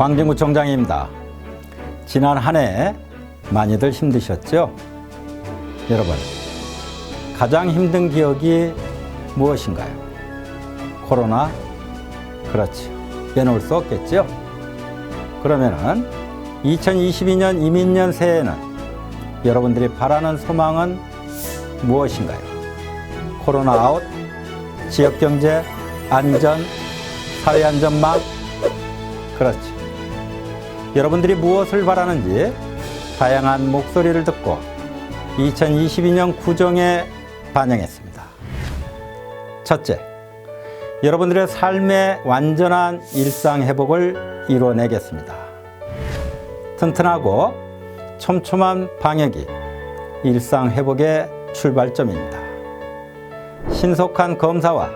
광진구 청장입니다. 지난 한 해 많이들 힘드셨죠? 여러분, 가장 힘든 기억이 무엇인가요? 코로나? 그렇죠. 빼놓을 수 없겠죠? 그러면은 2022년 이민년 새해에는 여러분들이 바라는 소망은 무엇인가요? 코로나 아웃, 지역 경제, 안전, 사회 안전망, 그렇지. 여러분들이 무엇을 바라는지 다양한 목소리를 듣고 2022년 구정에 반영했습니다. 첫째, 여러분들의 삶의 완전한 일상 회복을 이뤄내겠습니다. 튼튼하고 촘촘한 방역이 일상 회복의 출발점입니다. 신속한 검사와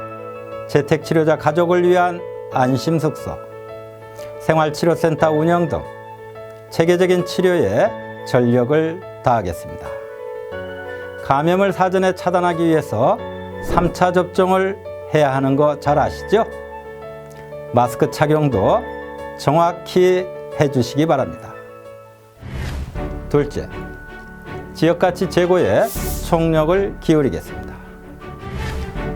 재택치료자 가족을 위한 안심숙소, 생활치료센터 운영 등 체계적인 치료에 전력을 다하겠습니다. 감염을 사전에 차단하기 위해서 3차 접종을 해야 하는 거 잘 아시죠? 마스크 착용도 정확히 해주시기 바랍니다. 둘째, 지역가치 제고에 총력을 기울이겠습니다.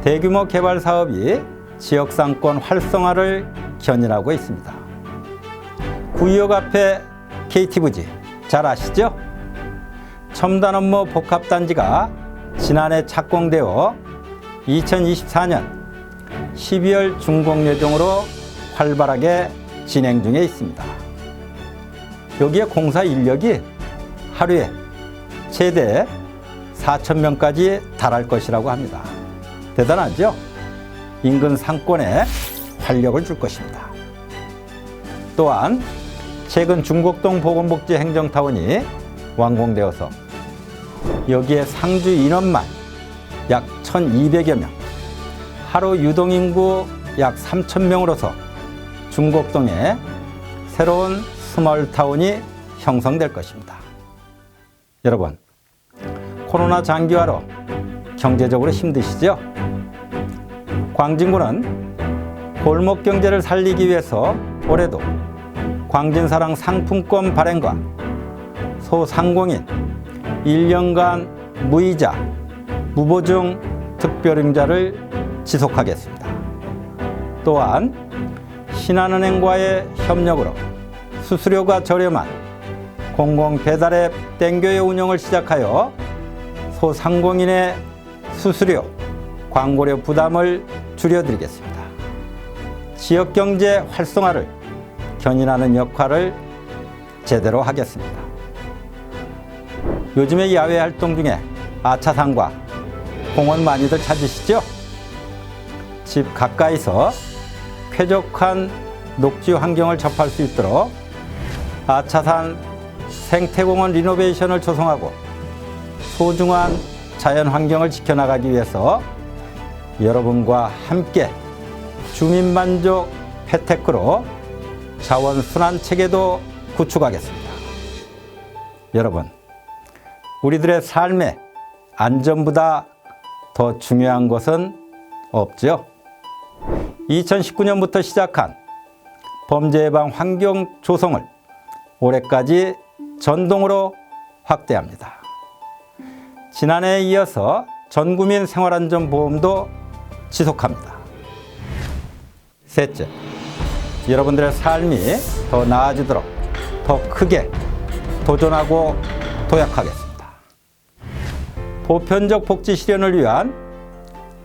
대규모 개발 사업이 지역 상권 활성화를 견인하고 있습니다. 구역 앞에 KT부지 잘 아시죠? 첨단 업무 복합단지가 지난해 착공되어 2024년 12월 준공 예정으로 활발하게 진행 중에 있습니다. 여기에 공사 인력이 하루에 최대 4천 명까지 달할 것이라고 합니다. 대단하죠? 인근 상권에 활력을 줄 것입니다. 또한 최근 중곡동 보건복지 행정타운이 완공되어서 여기에 상주 인원만 약 1,200여 명, 하루 유동인구 약 3,000명으로서 중곡동에 새로운 스몰타운이 형성될 것입니다. 여러분, 코로나 장기화로 경제적으로 힘드시죠? 광진구는 골목 경제를 살리기 위해서 올해도 광진사랑 상품권 발행과 소상공인 1년간 무이자 무보증 특별임자를 지속하겠습니다. 또한 신한은행과의 협력으로 수수료가 저렴한 공공 배달앱 땡교의 운영을 시작하여 소상공인의 수수료, 광고료 부담을 줄여드리겠습니다. 지역 경제 활성화를 견인하는 역할을 제대로 하겠습니다. 요즘에 야외 활동 중에 아차산과 공원 많이들 찾으시죠? 집 가까이서 쾌적한 녹지 환경을 접할 수 있도록 아차산 생태공원 리노베이션을 조성하고 소중한 자연 환경을 지켜나가기 위해서 여러분과 함께 주민만족 혜택으로 자원 순환 체계도 구축하겠습니다. 여러분, 우리들의 삶의 안전보다 더 중요한 것은 없죠. 2019년부터 시작한 범죄 예방 환경 조성을 올해까지 전동으로 확대합니다. 지난해에 이어서 전국민 생활안전보험도 지속합니다. 셋째, 여러분들의 삶이 더 나아지도록 더 크게 도전하고 도약하겠습니다. 보편적 복지 실현을 위한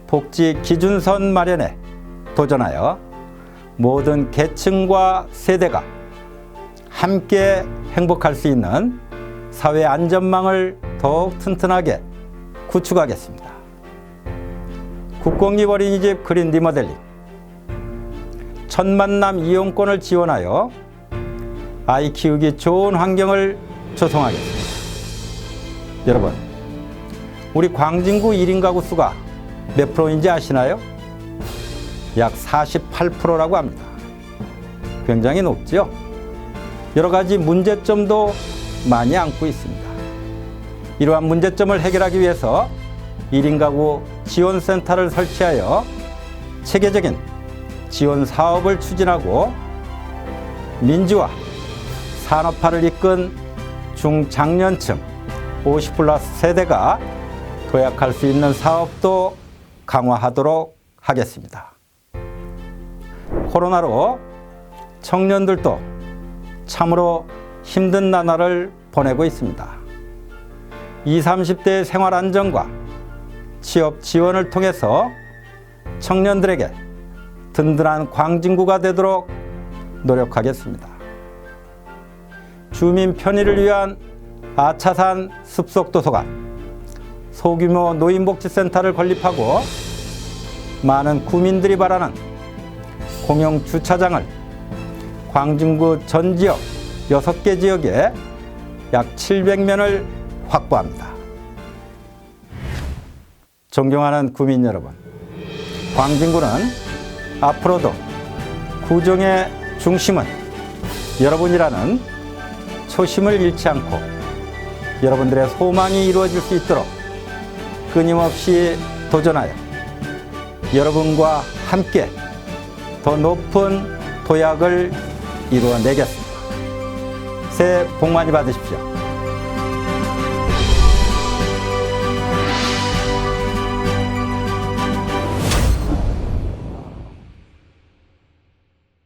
복지 기준선 마련에 도전하여 모든 계층과 세대가 함께 행복할 수 있는 사회 안전망을 더욱 튼튼하게 구축하겠습니다. 국공립 어린이집 그린 리모델링, 천만남 이용권을 지원하여 아이 키우기 좋은 환경을 조성하겠습니다. 여러분, 우리 광진구 1인 가구 수가 몇 프로인지 아시나요? 약 48%라고 합니다. 굉장히 높죠? 여러 가지 문제점도 많이 안고 있습니다. 이러한 문제점을 해결하기 위해서 1인 가구 지원센터를 설치하여 체계적인 지원 사업을 추진하고 민주화, 산업화를 이끈 중장년층 50 플러스 세대가 도약할 수 있는 사업도 강화하도록 하겠습니다. 코로나로 청년들도 참으로 힘든 나날을 보내고 있습니다. 20, 30대의 생활 안정과 취업 지원을 통해서 청년들에게 든든한 광진구가 되도록 노력하겠습니다. 주민 편의를 위한 아차산 습속도서관, 소규모 노인복지센터를 건립하고 많은 구민들이 바라는 공영 주차장을 광진구 전 지역 6개 지역에 약 700면을 확보합니다. 존경하는 구민 여러분, 광진구는 앞으로도 구정의 중심은 여러분이라는 초심을 잃지 않고 여러분들의 소망이 이루어질 수 있도록 끊임없이 도전하여 여러분과 함께 더 높은 도약을 이루어내겠습니다. 새해 복 많이 받으십시오.